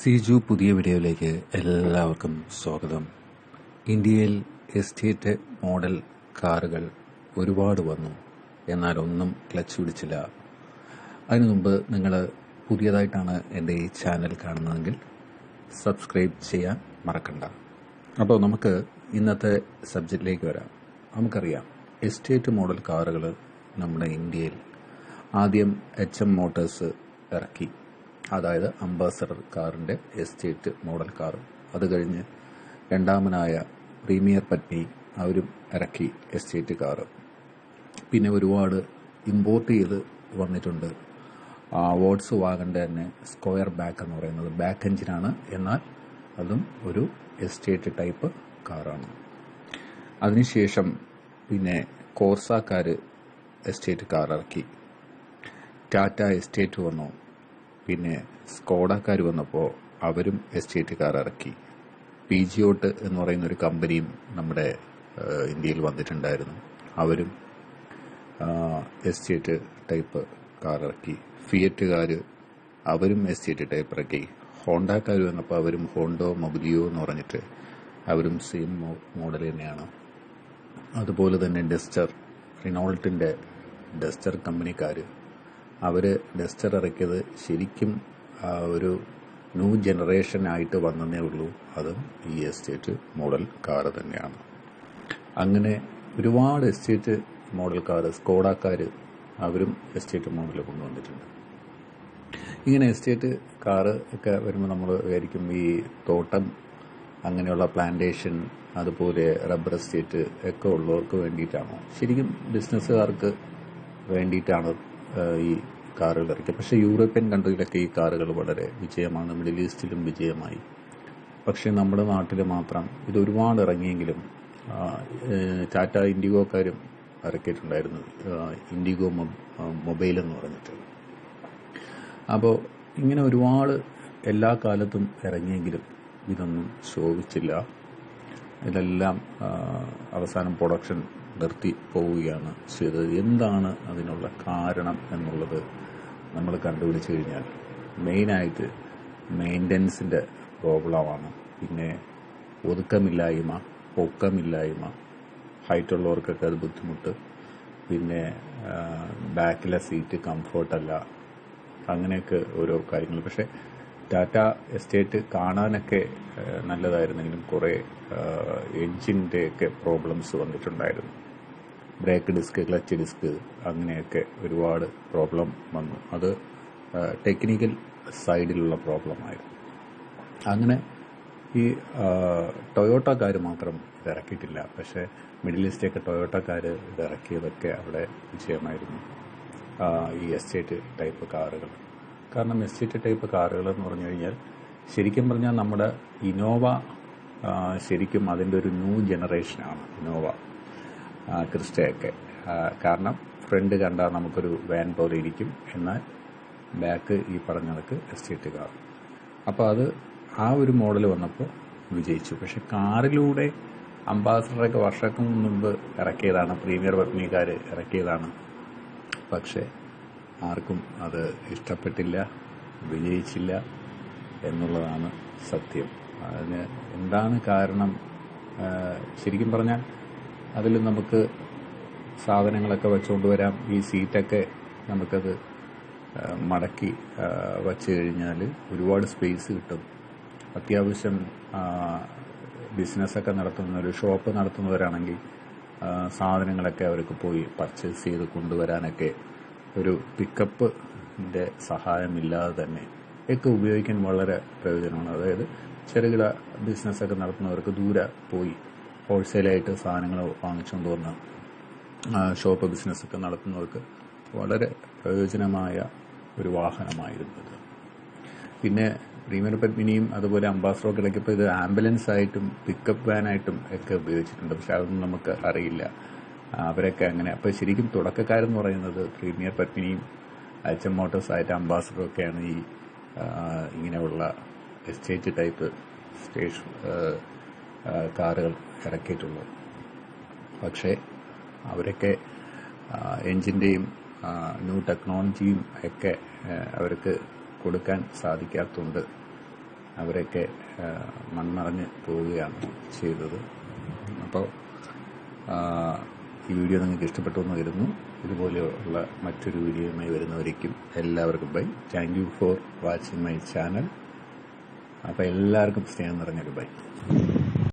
സിജു പുതിയ വീഡിയോയിലേക്ക് എല്ലാവർക്കും സ്വാഗതം. ഇന്ത്യയിൽ എസ്റ്റേറ്റ് മോഡൽ കാറുകൾ ഒരുപാട് വന്നു. എന്നാൽ ഒന്നും ക്ലച്ച് പിടിച്ചില്ല. അതിനു മുമ്പ് നിങ്ങൾ പുതിയതായിട്ടാണ് എന്റെ ഈ ചാനൽ കാണുന്നതെങ്കിൽ സബ്സ്ക്രൈബ് ചെയ്യാൻ മറക്കണ്ട. അപ്പോൾ നമുക്ക് ഇന്നത്തെ സബ്ജക്റ്റിലേക്ക് വരാം. നമുക്കറിയാം എസ്റ്റേറ്റ് മോഡൽ കാറുകൾ നമ്മുടെ ഇന്ത്യയിൽ ആദ്യം എച്ച് എം മോട്ടേഴ്സ് ഇറക്കി. അതായത് അംബാസഡർ കാറിന്റെ എസ്റ്റേറ്റ് മോഡൽ കാർ. അത് കഴിഞ്ഞ് രണ്ടാമനായ പ്രീമിയർ പത്നി അവരും ഇറക്കി എസ്റ്റേറ്റ് കാർ. പിന്നെ ഒരുപാട് ഇമ്പോർട്ട് ചെയ്ത് വന്നിട്ടുണ്ട്. വോട്ട്സ് വാഗന്റെ തന്നെ സ്ക്വയർ ബാക്ക് എന്ന് പറയുന്നത്. ബാക്ക് എഞ്ചിനാണ്. എന്നാൽ അതും ഒരു എസ്റ്റേറ്റ് ടൈപ്പ് കാറാണ്. അതിനുശേഷം പിന്നെ കോർസാക്കാർ എസ്റ്റേറ്റ് കാർ ഇറക്കി. ടാറ്റ എസ്റ്റേറ്റ് വന്നു. പിന്നെ സ്കോഡക്കാർ വന്നപ്പോൾ അവരും എസ്റ്റേറ്റ് കാർ ഇറക്കി. പി ജി ഓട്ട് എന്ന് പറയുന്ന ഒരു കമ്പനിയും നമ്മുടെ ഇന്ത്യയിൽ വന്നിട്ടുണ്ടായിരുന്നു. അവരും എസ്റ്റേറ്റ് ടൈപ്പ് കാർ ഇറക്കി. ഫിയറ്റുകാർ അവരും എസ്റ്റേറ്റ് ടൈപ്പ് ഇറക്കി. ഹോണ്ടക്കാർ വന്നപ്പോൾ അവരും ഹോണ്ടോ മൊബിലിയോ എന്ന് പറഞ്ഞിട്ട് അവരും സെയിം മോഡൽ തന്നെയാണ്. അതുപോലെ തന്നെ ഡസ്റ്റർ റിനോൾട്ടിന്റെ ഡസ്റ്റർ കമ്പനിക്കാർ അവർ ഡസ്റ്റർ ഇറക്കിയത് ശരിക്കും ഒരു ന്യൂ ജനറേഷൻ ആയിട്ട് വന്നതേ ഉള്ളൂ. അതും ഈ എസ്റ്റേറ്റ് മോഡൽ കാർ തന്നെയാണ്. അങ്ങനെ ഒരുപാട് എസ്റ്റേറ്റ് മോഡൽ കാർ സ്കോഡാക്കാർ അവരും എസ്റ്റേറ്റ് മോഡൽ കൊണ്ടുവന്നിട്ടുണ്ട്. ഇങ്ങനെ എസ്റ്റേറ്റ് കാർ ഒക്കെ വരുമ്പോൾ നമ്മൾ വിചാരിക്കും ഈ തോട്ടം അങ്ങനെയുള്ള പ്ലാന്റേഷൻ അതുപോലെ റബ്ബർ എസ്റ്റേറ്റ് ഒക്കെ ഉള്ളവർക്ക് വേണ്ടിയിട്ടാണോ? ശരിക്കും ബിസിനസ്സുകാർക്ക് വേണ്ടിയിട്ടാണ് ഈ കാറുകൾ ഇറക്കി. പക്ഷേ യൂറോപ്യൻ കൺട്രിയിലൊക്കെ ഈ കാറുകൾ വളരെ വിജയമാണ്. മിഡിൽ ഈസ്റ്റിലും വിജയമായി. പക്ഷേ നമ്മുടെ നാട്ടിൽ മാത്രം ഇത് ഒരുപാട് ഇറങ്ങിയെങ്കിലും ടാറ്റ ഇൻഡിഗോക്കാരും ഇറക്കിയിട്ടുണ്ടായിരുന്നു ഇൻഡിഗോ മൊബൈൽ എന്ന് പറഞ്ഞിട്ട്. അപ്പോൾ ഇങ്ങനെ ഒരുപാട് എല്ലാ കാലത്തും ഇറങ്ങിയെങ്കിലും ഇതൊന്നും ശോഭിച്ചില്ല. ഇതെല്ലാം അവസാനം പ്രൊഡക്ഷൻ നിർത്തി പോവുകയാണ് ചെയ്തത്. എന്താണ് അതിനുള്ള കാരണം എന്നുള്ളത് നമ്മൾ കണ്ടുപിടിച്ചു കഴിഞ്ഞാൽ മെയിനായിട്ട് മെയിന്റനൻസിന്റെ പ്രോബ്ലമാണ്. പിന്നെ ഒതുക്കമില്ലായ്മ പൊക്കമില്ലായ്മ ഹൈറ്റ് ഉള്ളവർക്കൊക്കെ അത് ബുദ്ധിമുട്ട്. പിന്നെ ബാക്കിലെ സീറ്റ് കംഫർട്ടല്ല. അങ്ങനെയൊക്കെ ഓരോ കാര്യങ്ങൾ. പക്ഷേ ടാറ്റ എസ്റ്റേറ്റ് കാണാനൊക്കെ നല്ലതായിരുന്നെങ്കിലും കുറേ എഞ്ചിന്റെയൊക്കെ പ്രോബ്ലംസ് വന്നിട്ടുണ്ടായിരുന്നു. ബ്രേക്ക് ഡിസ്ക് ക്ലച്ച് ഡിസ്ക് അങ്ങനെയൊക്കെ ഒരുപാട് പ്രോബ്ലം വന്നു. അത് ടെക്നിക്കൽ സൈഡിലുള്ള പ്രോബ്ലമായിരുന്നു. അങ്ങനെ ഈ ടൊയോട്ടക്കാർ മാത്രം ഇത് ഇറക്കിയിട്ടില്ല പക്ഷേ മിഡിൽ ഈസ്റ്റൊക്കെ ടൊയോട്ടക്കാർ ഇത് ഇറക്കിയതൊക്കെ അവിടെ വിജയമായിരുന്നു. ഈ എസ്റ്റേറ്റ് ടൈപ്പ് കാറുകൾ. കാരണം എസ്റ്റേറ്റ് ടൈപ്പ് കാറുകൾ എന്ന് പറഞ്ഞു കഴിഞ്ഞാൽ ശരിക്കും പറഞ്ഞാൽ നമ്മുടെ ഇനോവ ശരിക്കും അതിന്റെ ഒരു ന്യൂ ജനറേഷനാണ് ഇനോവ ക്രിസ്റ്റയൊക്കെ. കാരണം ഫ്രണ്ട് കണ്ടാൽ നമുക്കൊരു വാൻ പോലെ ഇരിക്കും. എന്നാൽ ബാക്ക് ഈ പറഞ്ഞ കണക്ക് എസ്റ്റേറ്റ് കാർ അപ്പോൾ അത് ആ ഒരു മോഡൽ വന്നപ്പോൾ വിജയിച്ചു. പക്ഷെ കാറിലൂടെ അംബാസഡറൊക്കെ വർഷത്തിന് മുമ്പ് ഇറക്കിയതാണ്. പ്രീമിയർ പത്നിക്കാർ ഇറക്കിയതാണ്. പക്ഷേ ആർക്കും അത് ഇഷ്ടപ്പെട്ടില്ല വിജയിച്ചില്ല എന്നുള്ളതാണ് സത്യം. അതിന് എന്താണ് കാരണം? ശരിക്കും പറഞ്ഞാൽ അതിൽ നമുക്ക് സാധനങ്ങളൊക്കെ വെച്ചുകൊണ്ട് വരാം. ഈ സീറ്റൊക്കെ നമുക്കത് മടക്കി വച്ച് കഴിഞ്ഞാൽ ഒരുപാട് സ്പേസ് കിട്ടും. അത്യാവശ്യം ബിസിനസ്സൊക്കെ നടത്തുന്ന ഒരു ഷോപ്പ് നടത്തുന്നവരാണെങ്കിൽ സാധനങ്ങളൊക്കെ അവർക്ക് പോയി പർച്ചേസ് ചെയ്ത് കൊണ്ടുവരാനൊക്കെ ഒരു പിക്കപ്പിന്റെ സഹായമില്ലാതെ തന്നെ ഒക്കെ ഉപയോഗിക്കാൻ വളരെ പ്രയോജനമാണ്. അതായത് ചെറുകിട ബിസിനസ്സൊക്കെ നടത്തുന്നവർക്ക് ദൂരെ പോയി ഹോൾസെയിലായിട്ട് സാധനങ്ങൾ വാങ്ങിച്ചുകൊണ്ടുവന്ന് ഷോപ്പ് ബിസിനസ്സൊക്കെ നടത്തുന്നവർക്ക് വളരെ പ്രയോജനമായ ഒരു വാഹനമായിരുന്നു ഇത് പിന്നെ പ്രീമിയർ പത്മിനിയും അതുപോലെ അംബാസഡോ കിടക്കിയപ്പോൾ ഇത് ആംബുലൻസ് ആയിട്ടും പിക്കപ്പ് വാനായിട്ടും ഒക്കെ ഉപയോഗിച്ചിട്ടുണ്ട്. പക്ഷെ അതൊന്നും നമുക്ക് അറിയില്ല. അവരൊക്കെ അങ്ങനെ അപ്പോൾ ശരിക്കും തുടക്കക്കാരെന്ന് പറയുന്നത് പ്രീമിയർ പത്മിനിയും അച്ഛൻ മോട്ടോഴ്സ് ആയിട്ട് അംബാസഡറും ഒക്കെയാണ് ഈ ഇങ്ങനെയുള്ള എസ്റ്റേറ്റ് ടൈപ്പ് സ്റ്റേഷൻ കാറുകൾ ഇറക്കിയിട്ടുള്ളത് പക്ഷേ അവരൊക്കെ എൻജിന്റെയും ന്യൂ ടെക്നോളജിയും ഒക്കെ അവർക്ക് കൊടുക്കാൻ സാധിക്കാത്തതുകൊണ്ട് അവരൊക്കെ മൺമറഞ്ഞ് പോവുകയാണ് ചെയ്തത്. അപ്പോൾ ഈ വീഡിയോ നിങ്ങൾക്ക് ഇഷ്ടപ്പെട്ടു എന്ന് വരുന്നു ഇതുപോലെയുള്ള മറ്റൊരു വീഡിയോയുമായി വരുന്നവരേക്കും എല്ലാവർക്കും bye. Thank you for watching my channel. അപ്പോൾ എല്ലാവർക്കും സ്നേഹം നിറഞ്ഞൊരു ബൈ.